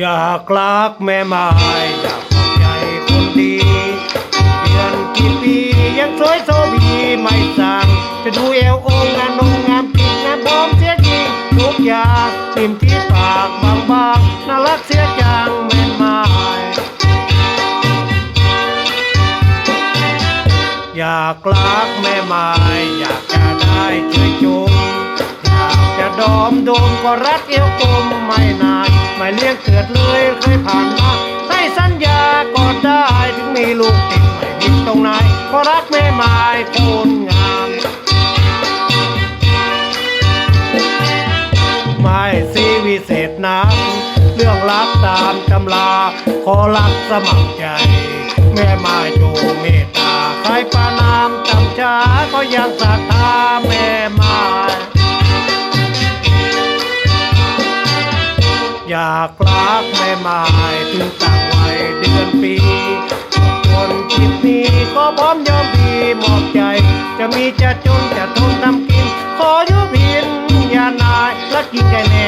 อยากรักแม่ไม้อยากเข้าใจคนดีเดือนกี่ปียังสวยโซบีไม่สั่งจะดูเอวองงานนงงามจริงงานบอมเสียจริงทุกอย่างติมที่ปากบางบางๆน่ารักเสียจังแม่ไม้อยากรักแม่ไม้อยากจะได้ช่วยจุงอยากจะดอมดมก็รักเอวกลมไม่นาน ไม่เลี้ยงเกิดเลยเคยผ่านมาให้สัญญาก็ได้ถึงมีลูกติดไม่ผิดตรงไหนก็รักแม่ไม้พูนงามไม่สีวิเศษนักเรื่องรักตามตำลาขอรักสมัครใจ แม่ไม้จงเมตตาใครประนามจำช้าก็ยังศรัทธาากรักแม่ไม้ถึงต่างวัยเดือนปีคนคิดนี้ก็พร้อมยอมดีมอบใจ จะมีจะจนจะทนทำกิน ขออยู่พินอย่านายรักจริงใจแน่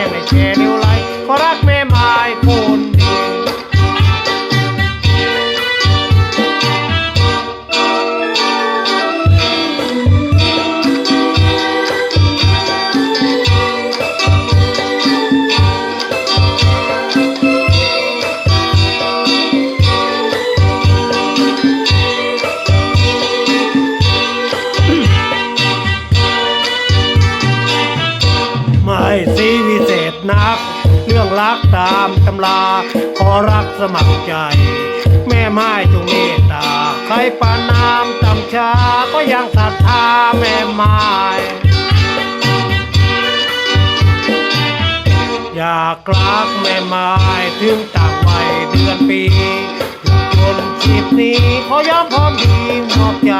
นัก เรื่องรักตามตำลาขอรักสมัครใจ แม่ไม้จงเมตตา ใครปานามตำชา ก็ยังศรัทธาแม่ไม้อยากรักแม่ไม้ถึงต่างวัยเดือนปีจนชีพนี้ขอยอมพร้อมดีมอบใจ